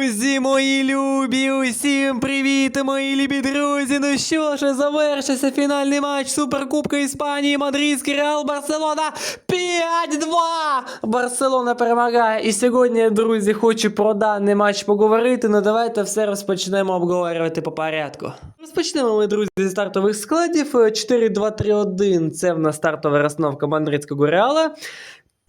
Друзі, мої любі, усім привіт, мої любі друзі. Ну що ж, завершився фінальний матч Суперкубка Іспанії, Мадридський Реал Барселона 5-2. Барселона перемагає. І сьогодні, друзі, хочу про даний матч поговорити. Ну давайте все розпочнемо обговорювати по порядку. Розпочнемо ми, друзі, зі стартових складів. 4-2-3-1 це в нас стартова розстановка Мадридського Реала.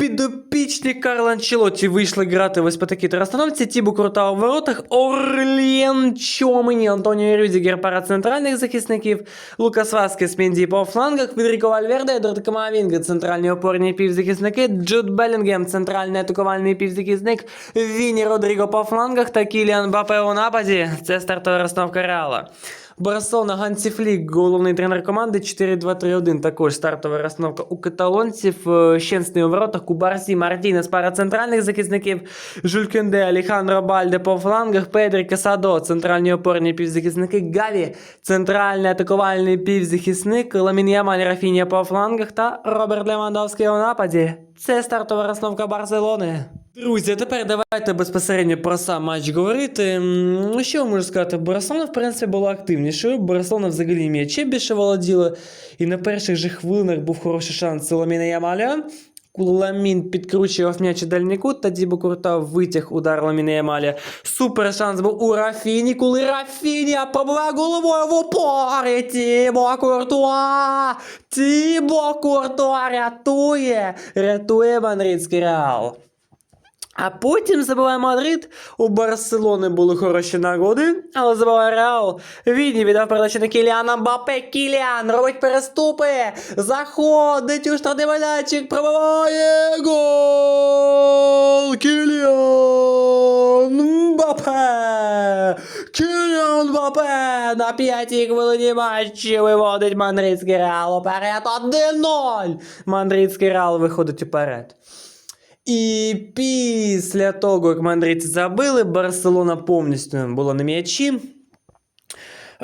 Підопічні Карл Анчелотті вийшли грати ось по такій розстановці. Тібу Крута у воротах, Орлєн Чомені, Антоніо Рюдігер пара центральних захисників, Лукас Васкес Менді по флангах, Федеріко Вальверде, Едуард Камавінга, центральні опорні півзахисники, Джуд Белінгем, центральний атакувальний півзахисник, Віні Родріго по флангах та Кіліан Бапе у нападі. Це стартова розстановка Реала. Барселона Гансі Флік, головний тренер команди 4-2-3-1. Також стартова розстановка у каталонців. Е, Щенсний у воротах, Кубарсі, Мартінес, пара центральних захисників, Жулькенде, Алехандро Бальде по флангах, Педрі Касадо, центральні опорні півзахисники, Гаві, центральний атакувальний півзахисник, Ламін Ямаль Рафінія по флангах та Роберт Левандовський у нападі. Це стартова розстановка Барселони. Друзі, тепер давайте безпосередньо про сам матч говорити. Ну, що можу сказати? Барселона, в принципі, була активнішою. Барселона взагалі м'ячем більше володіла. І на перших же хвилинах був хороший шанс Ламіна Ямаля. Ламін підкручував м'яч у дальній кут, та Дібо Курта витяг удар Ламіна Ямаля. Супер шанс був у Рафіні, коли Рафіня пробиває головою в упорі. Тібо Куртуа! Тібо Куртуа рятує! Рятує Мадридський Реал. А потім забиває Мадрид. У Барселони були хороші нагоди, але забиває Реал. Відні віддав передачу на Кіліана Мбаппе. Кіліан робить переступи. Заходить у штатний майданчик. Пробиває гол. Кіліан Мбаппе. Кіліан Мбаппе на п'ятій хвилині матчі виводить Мадридський Реал уперед 1-0. Мадридський Реал виходить уперед. І після того, як мандрійці забили, Барселона повністю була на м'ячі.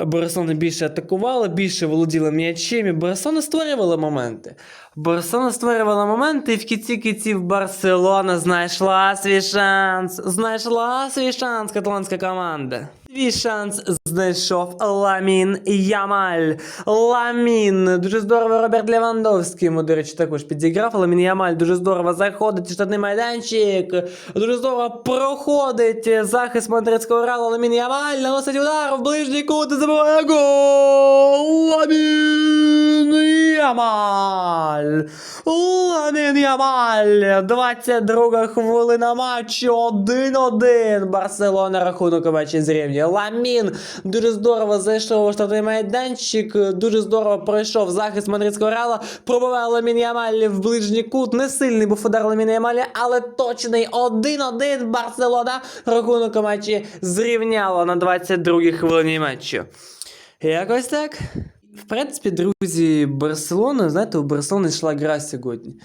Барселона більше атакувала, більше володіла м'ячем, і Барселона створювала моменти. Барселона створювала моменти, і в кінці кінців Барселона знайшла свій шанс. Знайшла свій шанс каталонська команда. Свій шанс знайшов Ламін Ямаль. Ламін. Дуже здорово Роберт Левандовський. Йому, до речі, також підіграв. Ламін Ямаль дуже здорово заходить штатний майданчик. Дуже здорово проходить захист мадридського Реала. Ламін Ямаль наносить удар в ближній кут і гол. Ламін Ямаль. Ламін Ямаль. 22 хвилина матчу. 1-1. Барселона рахунок у матчі зрівнює. Ламін дуже здорово зайшов у штатний майданчик. Дуже здорово пройшов захист мадридського Реала. Пробиває Ламін Ямаль в ближній кут. Не сильний був удар Ламіна Ямаля, але точний 1-1. Барселона рахунок у матчі зрівняла на 22 хвилині матчу. Якось так. В принципі, друзі, Барселона, знаєте, у Барселони йшла гра сьогодні.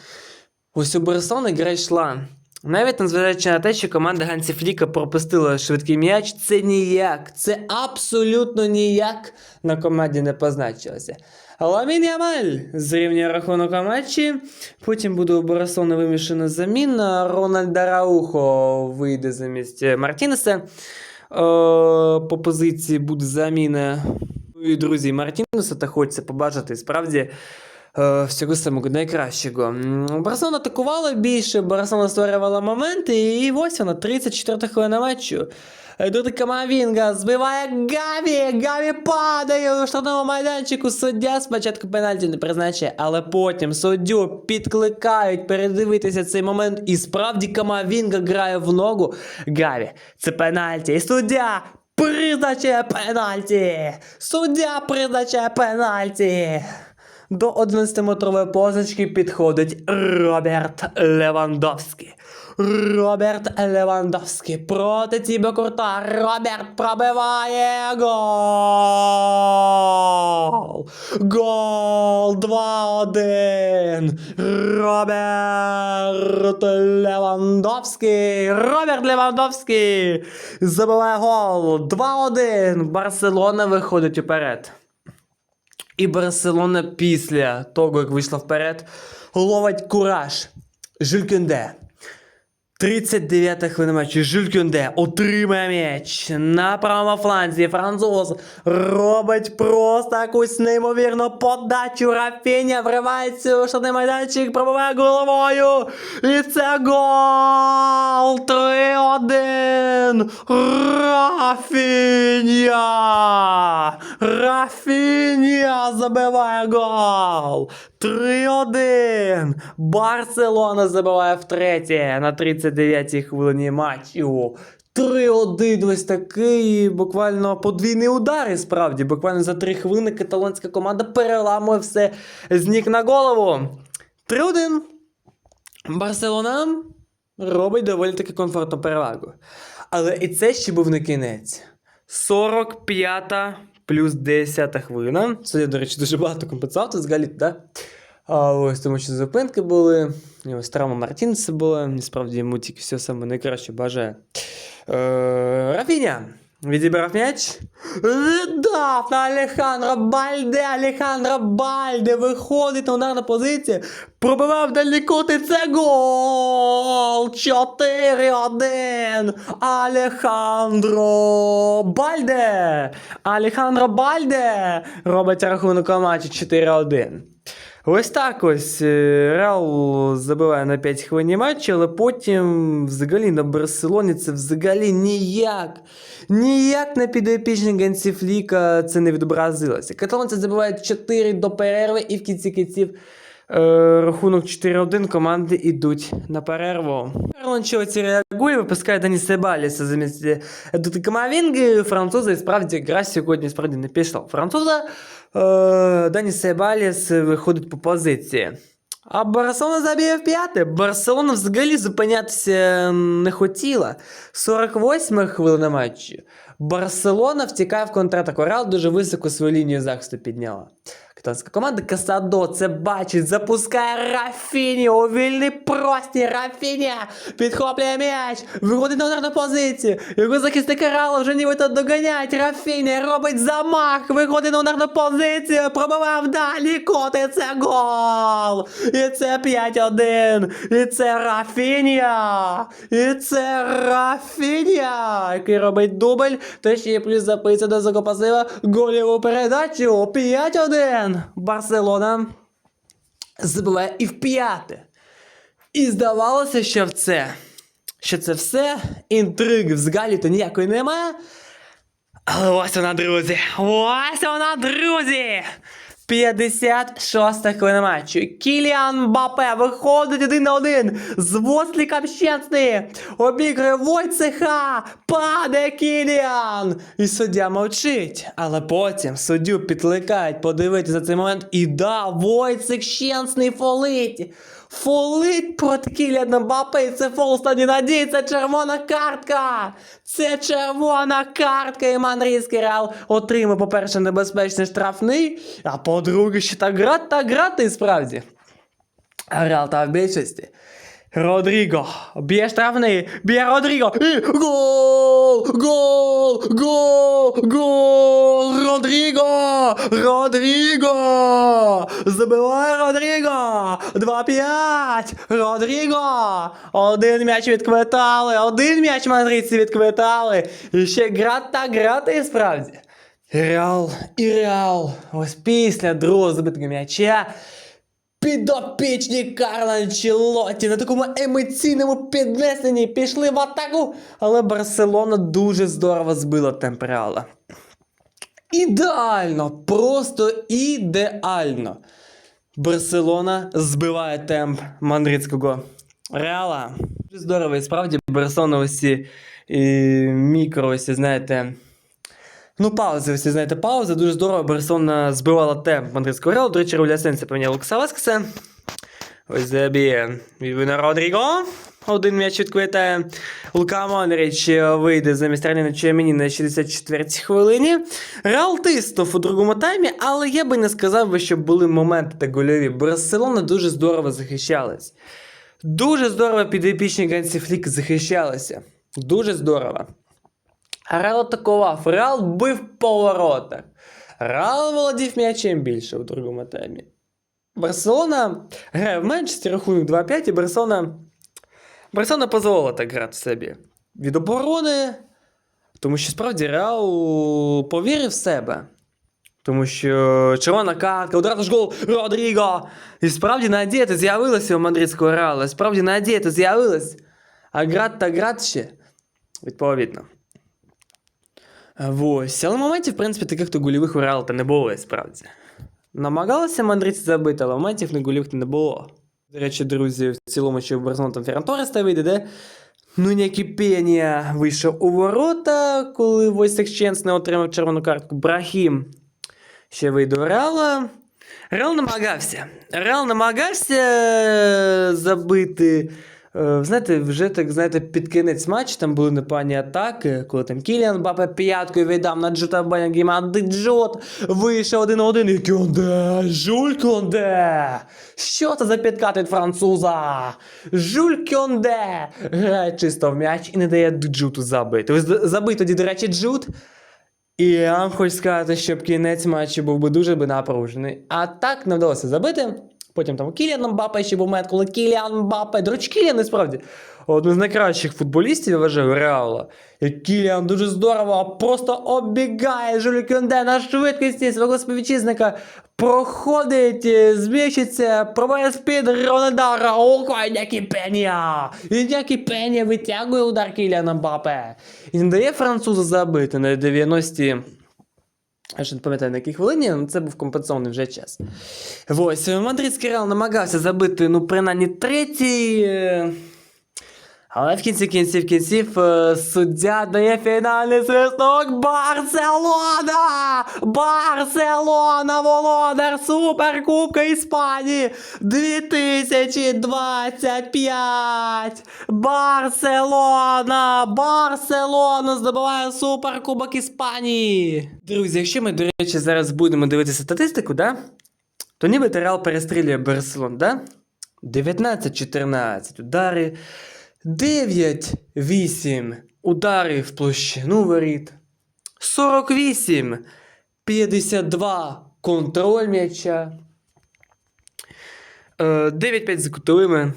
Ось у Барселони гра йшла. Навіть незважаючи на те, що команда Гансі Фліка пропустила швидкий м'яч, це ніяк, це абсолютно ніяк на команді не позначилося. Ламін Ямаль зрівнює рахунок матчі. Потім буде у Барселони вимішана заміна. Рональд Раухо вийде замість Мартінеса. Е, по позиції буде заміна. І друзі, Мартінеса та хочеться побачити. Справді. Е, всього самого найкращого. Барселона атакувала більше, Барселона створювала моменти, і ось вона, 34 хвилина матчу. Дуди Камавінга збиває Гаві, Гаві падає у штатному майданчику. Суддя спочатку пенальті не призначає, але потім суддю підкликають передивитися цей момент. І справді Камавінга грає в ногу Гаві. Це пенальті. І суддя призначає пенальті. Суддя призначає пенальті. До 11-метрової позначки підходить Роберт Левандовський. Роберт Левандовський проти Тібо Курта. Роберт пробиває гол. Гол 2-1. Роберт Левандовський. Роберт Левандовський забиває гол. 2-1. Барселона виходить уперед. І Барселона після того, як вийшла вперед, ловить кураж. Жилькенде. 39 хвилина матчу. Жиль Кюнде отримає м'яч на правому фланзі. Француз робить просто якусь неймовірну подачу. Рафіня вривається у штатний майданчик, пробиває головою. І це гол! 3-1! Рафіня! Рафіня забиває гол! 3-1! Барселона забиває втретє на 39-й хвилині матчу. 3-1 ось такий буквально подвійний удар, і справді. Буквально за 3 хвилини каталонська команда переламує все з ніг на голову. 3-1. Барселона робить доволі таки комфортну перевагу. Але і це ще був не кінець. 45 плюс 10 хвилина. Це, до речі, дуже багато компенсацій взагалі, да? А ось тому що зупинки були, і ось травма Мартінса була, насправді йому тільки все саме найкраще бажає. Е, Рафіня відібрав м'яч. Віддав на Алехандро Бальде. Алехандро Бальде виходить на ударну позицію. Пробивав дальні кути. Це гол! 4-1. Алехандро Бальде. Алехандро Бальде робить рахунок у матчі 4-1. Ось так ось е, Реал забиває на 5 хвилин матчі, але потім взагалі на Барселоні це взагалі ніяк. Ніяк на підопічні Гансі Фліка це не відобразилося. Каталонці забивають 4 до перерви і в кінці кінців рахунок 4-1 команди йдуть на перерву. Ланчоті реагує, випускає Дані Себаліса замість Камавінги. Француза і справді гра сьогодні справді не пішла. Француза е, Дані Себаліс виходить по позиції. А Барселона заб'є в п'яте. Барселона взагалі зупинятися не хотіла. 48 хвилина матчу. Барселона втікає в контратаку. Реал дуже високо свою лінію захисту підняла. Каталонська команда Касадо це бачить, запускає Рафіні у вільний простір. Рафіня підхоплює м'яч, виходить на ударну позицію. Його захисники Реала вже нібито доганяють. Рафіні робить замах, виходить на ударну позицію, пробивав далі, коти, це гол. І це 5-1. І це Рафіня. І це Рафіня, який робить дубль, та ще плюс записує до закопасива голіву передачу. 5-1. Барселона забиває і в п'яте. І здавалося, що в це, що це все, інтриги взагалі то ніякої немає. Але ось вона, друзі. Ось вона, друзі. 56 хвилина матчу. Кіліан Бапе виходить один на один з Восліком Щенсни. Обігрує Войцеха. Паде Кіліан. І суддя мовчить. Але потім суддю підкликають подивитися цей момент. І да, Войцех Щенсний фолить. Фолить проти Кіліана Бапе, і це фол останній надії, це червона картка! Це червона картка, і Мандрійський Реал отримав, по-перше, небезпечний штрафний, а по-друге, ще так грати, так грати і справді. Реал та в більшості. Родріго б'є штрафний, б'є Родріго і гол! Гол! Гол! Гол! Родріго! Родріго! Забиває Родріго! 2-5! Родріго! Один м'яч відквитали, один м'яч мадридці відквитали. І ще грати та грати і справді. Реал, і Реал. Ось після другого збитого м'яча Підопічні Карла Анчелотті на такому емоційному піднесенні пішли в атаку, але Барселона дуже здорово збила темп Реала. Ідеально, просто ідеально. Барселона збиває темп мадридського Реала. Дуже здорово, і справді Барселона усі мікро, ось, знаєте, Ну, паузи, всі знаєте, паузи. Дуже здорово. Барселона збивала темп мадридського Реалу. До речі, Руля Сенсі поміняв Лукаса Васкеса. Ось заб'є Вівіна Родріго. Один м'яч відквитає. Лука Монріч вийде замість Раніна Чемені на 64-й хвилині. Реал тиснув у другому таймі, але я би не сказав, би, що були моменти та гольові. Барселона дуже здорово захищалась. Дуже здорово підопічні Гансі Флік захищалися. Дуже здорово. Реал атакував, Реал бив по. Реал володів м'ячем більше у другому таймі. Барселона грає в Манчестері, рахунок 2-5, і Барселона Барселона дозволила так грати собі. Від оборони, тому що справді Реал повірив в себе. Тому що червона картка, одразу ж гол Родріго. І справді надія то з'явилася у мадридського Реала. Справді надія то з'явилась. А град та град ще. Відповідно. Ось. Але моментів, в принципі, таких то гольових у Реала та не було, справді. Намагалися мадридці забити, але моментів на гольових не було. До речі, друзі, в цілому, що в Барселону там Ферран та вийде, де ну ніякі пенія вийшов у ворота, коли Войсек Ченс не отримав червону картку. Брахім ще вийде у Реала. Реал намагався. Реал намагався е, забити. Е, Знаєте, вже так, знаєте, під кінець матчу там були непогані атаки, коли там Кіліан Бапе п'яткою віддав на Джута Банягіма, а Джот вийшов один на один, і Кьонде, Жуль Кьонде. Що це за підкат від француза? Жуль Кьонде грає чисто в м'яч і не дає Джуту забити. Забий тоді, до речі, Джут. І я вам хочу сказати, щоб кінець матчу був би дуже би напружений. А так не вдалося забити. Потім там Кіліан Мбаппе ще був момент, коли Кіліан Мбаппе, до речі, Кіліан насправді один з найкращих футболістів, я вважаю, Реала. І Кіліан дуже здорово просто оббігає Жюлі Кюнде на швидкості свого співвітчизника, проходить, е, зміщиться, пробує спід Ронедара, око, Інякі Пенія! Інякі Пенія витягує удар Кіліана Мбаппе. І не дає французу забити на 90-ті. Я ще не пам'ятаю на якій хвилині, але це був компенсований вже час. Ось, мадридський Реал намагався забити, ну, принаймні третій. Але в кінці кінців кінців е, суддя дає фінальний свисток Барселона! Барселона, володар Суперкубка Іспанії 2025! Барселона! Барселона здобуває Суперкубок Іспанії! Друзі, якщо ми, до речі, зараз будемо дивитися статистику, да? то нібито Реал перестрілює Барселон, да? 19-14 удари. 9-8 удари в площину воріт. 48 52 контроль м'яча. Е, 9-5 за кутовими.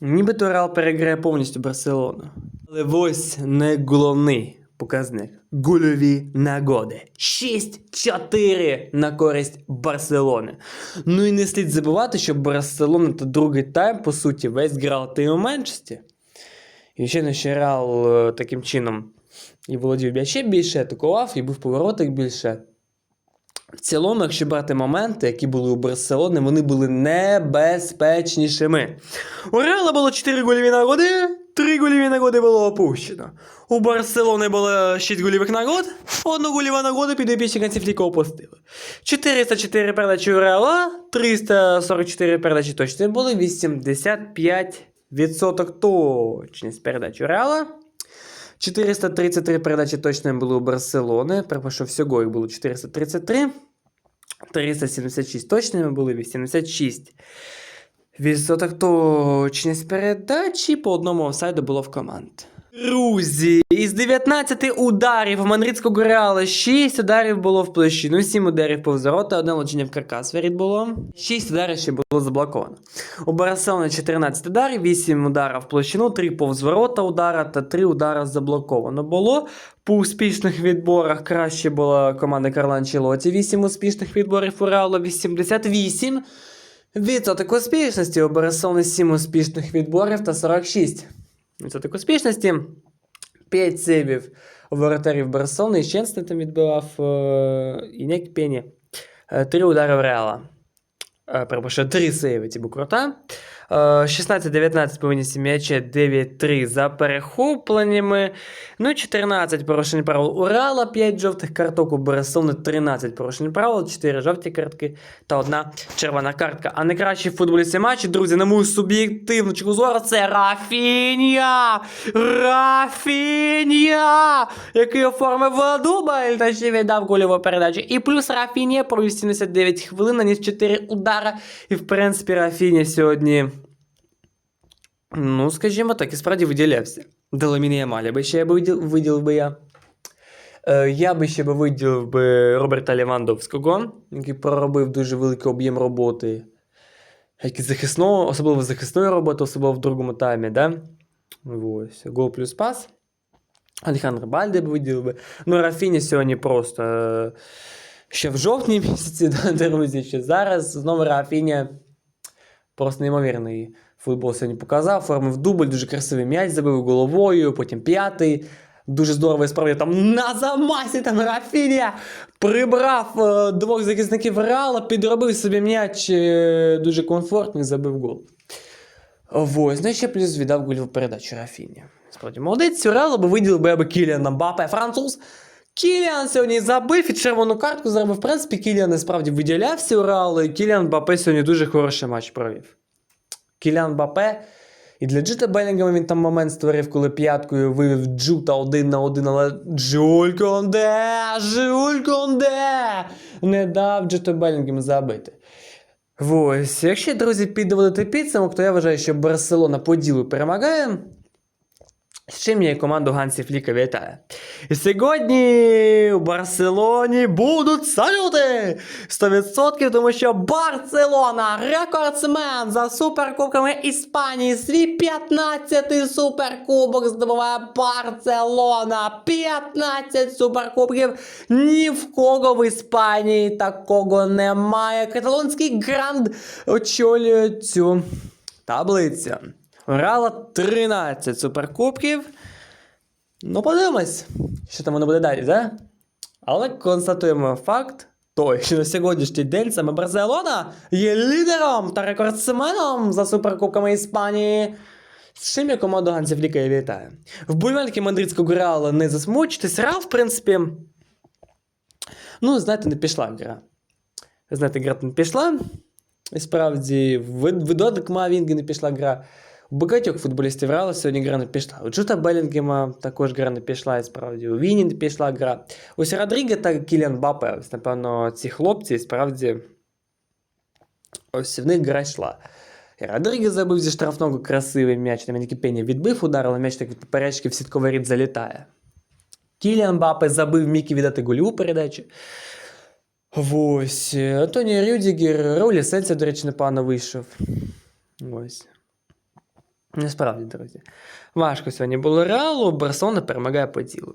Нібито Реал переграє повністю Барселону. Але ось не головний показник. Гольові нагоди. 6-4 на користь Барселони. Ну і не слід забувати, що Барселона та другий тайм, по суті, весь грав ти у меншості. І ще не ще Реал е, таким чином і володів м'ячем більше, атакував, і був в поворотах більше. В цілому, якщо брати моменти, які були у Барселони, вони були небезпечнішими. У Реала було 4 гольові нагоди, 3 гольові нагоди було опущено. У Барселони було 6 гольових нагод, одну гольову нагоду підопічників тільки опустили. 404 передачі у Реала, 344 передачі точно були, 85% точність передач у Реала. 433 передачі точно були у Барселони. Перепрошую, всього їх було 433. 376 точними були 86. Відсоток точність передачі по одному офсайду було в команд. Друзі, із 19 ударів мадридського Реала 6 ударів було в площину, 7 ударів повз ворота, одне влучення в каркас воріт було. 6 ударів ще було заблоковано. У Барселони 14 ударів, 8 ударів в площину, 3 повз ворота удара та 3 удари заблоковано було. По успішних відборах краще була команда Карла Анчелоті, 8 успішних відборів у Реала, 88. Відсоток успішності у Барселони 7 успішних відборів та 46. Відсоток успішності 5 сейвів воротарів Барселони, і Ченстен там відбивав е, і Нек Пені. 3 удари в Реала. Е, Перепрошую, 3 сейви Тібу Крута. Е, 16-19 повинні м'яча, 9-3 за перехопленнями. Ну і 14 порушень правил у Реала, 5 жовтих карток у Барселони, 13 порушень правил, 4 жовті картки та одна червона картка. А найкращий футболісті матчі, друзі, на мою суб'єктивну точку зору, це Рафінія! Рафінія! Який оформив дубль та ще віддав гольову передачу. І плюс Рафінія провів 79 хвилин, наніс 4 удара. І в принципі Рафінія сьогодні. Ну, скажімо так, і справді виділявся. Деламіні Ямаля би ще я би виділ, виділив би я. Е, я би ще би виділив би Роберта Лівандовського, який проробив дуже великий об'єм роботи. Як захисного, особливо захисної роботи, особливо в другому таймі, да? Ось. Гол плюс пас. Алехандро Бальде б виділив би. Ну, Рафіні сьогодні просто е, ще в жовтні місяці, друзі, ще зараз. Знову Рафіня просто неймовірний футбол сьогодні показав. Формив дубль, дуже красивий м'яч забив головою, потім п'ятий. Дуже здорово справді там на замасі там Рафіня прибрав е, двох захисників Реала, підробив собі м'яч е, дуже комфортний, забив гол. Ось, ну і ще плюс віддав гольову передачу Рафіні. Справді молодець, Реал би виділив би аби Кіліана Мбаппе, француз. Кіліан сьогодні забив і червону картку заробив. В принципі, Кіліан насправді виділявся у Реалу, і Кіліан Мбаппе сьогодні дуже хороший матч провів. Кіліан Бапе. І для Джита Белінгема він там момент створив, коли п'яткою вивів Джута один на один, але Джуль Конде, Жуль Конде не дав Джиту Белінгему забити. Ось, якщо, друзі, підводити підсумок, то я вважаю, що Барселона по ділу перемагає. З чим я команду Гансі Фліка вітаю. Сьогодні у Барселоні будуть салюти! 100%, тому що Барселона рекордсмен за суперкубками Іспанії. Свій 15-й суперкубок здобуває Барселона. 15 суперкубків. Ні в кого в Іспанії такого немає. Каталонський гранд очолює цю таблицю. Грала 13 суперкубків. Ну, подивимось, що там воно буде далі, да? Але констатуємо факт той, що на сьогоднішній день саме Барселона є лідером та рекордсменом за суперкубками Іспанії. З чим я команду Гансі Фліка і вітаю. Вболівальники мадридського Реала не засмучитись. Реал, в принципі, ну, знаєте, не пішла гра. Знаєте, гра не пішла. І справді, в, в Додик Мавінги не пішла гра. У багатьох футболістів Реала сьогодні гра не пішла. У Джута Белінгема також гра не пішла, і справді. У Віні не пішла гра. Ось Родріге та Кіліан Бапе, ось, напевно, ці хлопці, справді, ось в них гра йшла. І Родріге забив зі штрафного красивий м'яч. Там він відбив удар, м'яч так від поперечки в сітковий рід залітає. Кіліан Бапе забив Мікі віддати гольову передачу. Ось. Антоні Рюдігер, Ролі Сенця, до речі, непогано вийшов. Ось. Насправді, друзі. Важко сьогодні було Реалу, Барселона перемагає по ділу.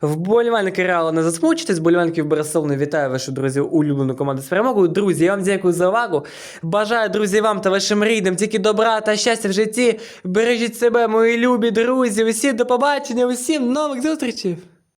Вболівальники Реалу не засмучитесь, вболівальників Барселони вітаю вашу, друзі, улюблену команду з перемогою. Друзі, я вам дякую за увагу. Бажаю, друзі, вам та вашим рідним тільки добра та щастя в житті. Бережіть себе, мої любі друзі. Усі до побачення, усім нових зустрічей!